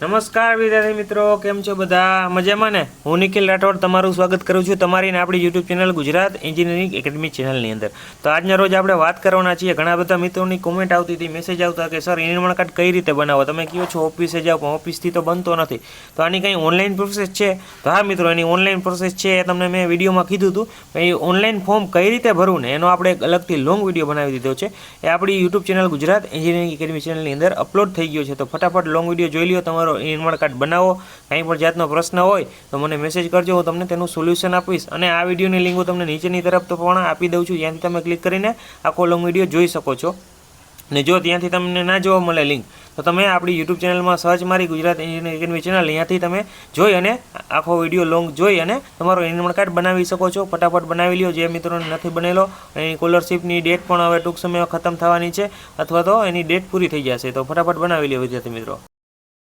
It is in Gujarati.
નમસ્કાર વિદ્યાર્થી મિત્રો, કેમ છો બધા? મજામાં ને? હું નિખિલ રાઠોડ તમારું સ્વાગત કરું છું તમારી ને આપણી YouTube channel Gujarat engineering academy ચેનલની અંદર. તો આજના રોજ આપણે વાત કરવાના છીએ. ઘણા બધા મિત્રોની કોમેન્ટ આવતી હતી મેસેજ આવતા કે સર નિર્માણ કાર્ડ કઈ રીતે બનાવો? તમે કહો છો ઓફિસે જાઓ, પણ ઓફિસથી તો બનતો નથી. તો આની કંઈ ઓનલાઈન પ્રોસેસ છે? તો હા મિત્રો, એની ઓનલાઈન પ્રોસેસ છે એ તમને મેં વિડીયોમાં કીધું હતું. એ ઓનલાઈન ફોર્મ કઈ રીતે ભરવું ને, એનો આપણે એક અલગથી લોંગ વીડિયો બનાવી દીધો છે. એ આપણી YouTube channel Gujarat engineering academy ચેનલની અંદર અપલોડ થઈ ગયો છે. તો ફટાફટ લોંગ વીડિયો જોઈ લો તમારો. નિર્માણ કાર્ડ બનાવો, કંઈ પણ જાતનો પ્રશ્ન હોય, તો મને મેસેજ કરજો, હું તમને તેનું સોલ્યુશન આપીશ. અને આ વિડીયોની લિંક હું તમને નીચેની તરફ તો પણ આપી દઉં છું, ત્યાંથી તમે ક્લિક કરીને આખો લોંગ વીડિયો જોઈ શકો છો. ને જો ત્યાંથી તમને ના જોવા મળે લિંક તો તમે આપણી યુટ્યુબ ચેનલમાં સર્ચ મારી ગુજરાત એન્જિનિયરિંગ એકેડમી ચેનલ ત્યાંથી તમે જોઈ અને આખો વીડિયો લોંગ જોઈ અને તમારો નિર્માણ કાર્ડ બનાવી શકો છો. ફટાફટ બનાવી લ્યો, જે મિત્રોને નથી બનેલો, એની સ્કોલરશિપની ડેટ પણ હવે ટૂંક સમયમાં ખતમ થવાની છે, અથવા તો એની ડેટ પૂરી થઈ જશે. તો ફટાફટ બનાવી લ્યો વિદ્યાર્થી મિત્રો.